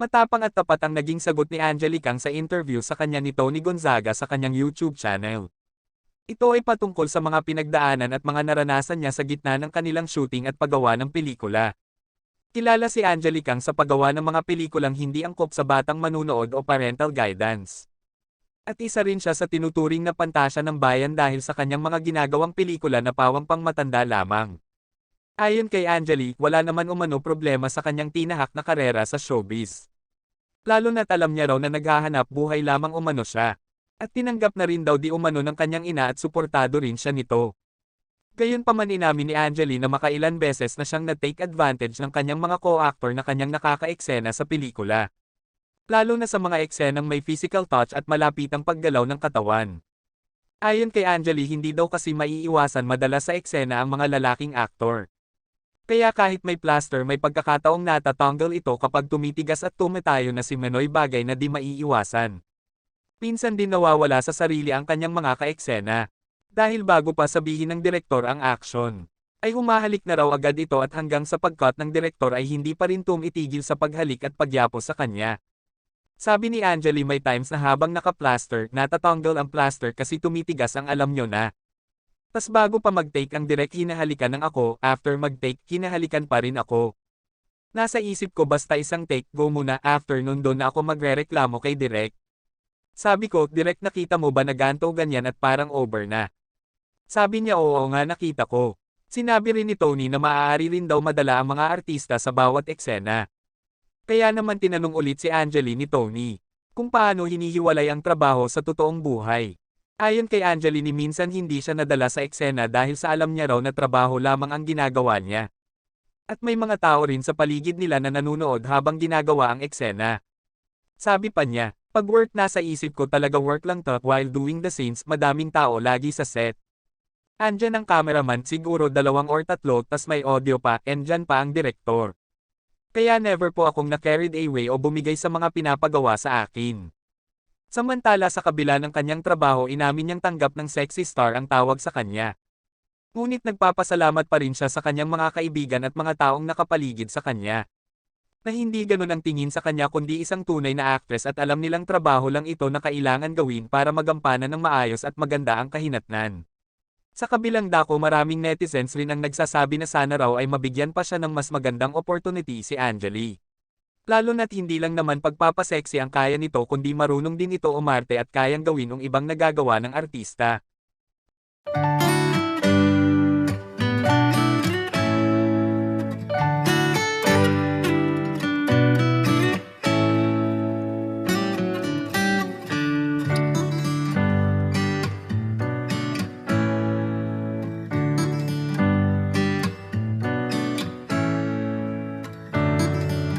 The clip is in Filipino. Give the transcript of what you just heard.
Matapang at tapat ang naging sagot ni Angelique sa interview sa kanya ni Tony Gonzaga sa kanyang YouTube channel. Ito ay patungkol sa mga pinagdaanan at mga naranasan niya sa gitna ng kanilang shooting at paggawa ng pelikula. Kilala si Angelique sa paggawa ng mga pelikulang hindi angkop sa batang manunood o parental guidance. At isa rin siya sa tinuturing na pantasya ng bayan dahil sa kanyang mga ginagawang pelikula na pawang pang matanda lamang. Ayon kay Angelique, wala naman umano problema sa kanyang tinahak na karera sa showbiz. Lalo na't alam niya raw na naghahanap buhay lamang umano siya. At tinanggap na rin daw di umano ng kanyang ina at suportado rin siya nito. Gayon pa man inamin ni Angeli na makailan beses na siyang na-take advantage ng kanyang mga co-actor na kanyang nakaka-eksena sa pelikula. Lalo na sa mga eksenang may physical touch at malapitang paggalaw ng katawan. Ayon kay Angeli hindi daw kasi maiiwasan madalas sa eksena ang mga lalaking aktor. Kaya kahit may plaster may pagkakataong natatanggal ito kapag tumitigas at tumatayo na si Manoy bagay na di maiiwasan. Pinsan din nawawala sa sarili ang kanyang mga kaeksena. Dahil bago pa sabihin ng direktor ang action, ay humahalik na raw agad ito at hanggang sa pagkat ng direktor ay hindi pa rin tumitigil sa paghalik at pagyapo sa kanya. Sabi ni Angeli may times na habang naka-plaster, natatanggal ang plaster kasi tumitigas ang alam nyo na. Tas bago pa mag-take ang direct hinahalikan ng ako, after mag-take hinahalikan pa rin ako. Nasa isip ko basta isang take go muna after nun doon na ako magre-reklamo kay direct. Sabi ko, direct nakita mo ba na ganto ganyan at parang over na. Sabi niya oo nga nakita ko. Sinabi rin ni Tony na maaari rin daw madala ang mga artista sa bawat eksena. Kaya naman tinanong ulit si Angeli ni Tony, kung paano hinihiwalay ang trabaho sa totoong buhay. Ayon kay Angeli ni minsan hindi siya nadala sa eksena dahil sa alam niya raw na trabaho lamang ang ginagawa niya. At may mga tao rin sa paligid nila na nanunood habang ginagawa ang eksena. Sabi pa niya, pag work nasa isip ko talaga work lang to while doing the scenes madaming tao lagi sa set. Andyan ang cameraman siguro dalawang or tatlo tas may audio pa and dyan pa ang direktor. Kaya never po akong na-carried away o bumigay sa mga pinapagawa sa akin. Samantala sa kabila ng kanyang trabaho inamin niyang tanggap ng sexy star ang tawag sa kanya. Ngunit nagpapasalamat pa rin siya sa kanyang mga kaibigan at mga taong nakapaligid sa kanya. Na hindi ganun ang tingin sa kanya kundi isang tunay na actress at alam nilang trabaho lang ito na kailangan gawin para magampanan ng maayos at maganda ang kahinatnan. Sa kabilang dako maraming netizens rin ang nagsasabi na sana raw ay mabigyan pa siya ng mas magandang opportunity si Angeli. Lalo na't hindi lang naman pagpapaseksi ang kaya nito kundi marunong din ito umarte at kayang gawin ang ibang nagagawa ng artista.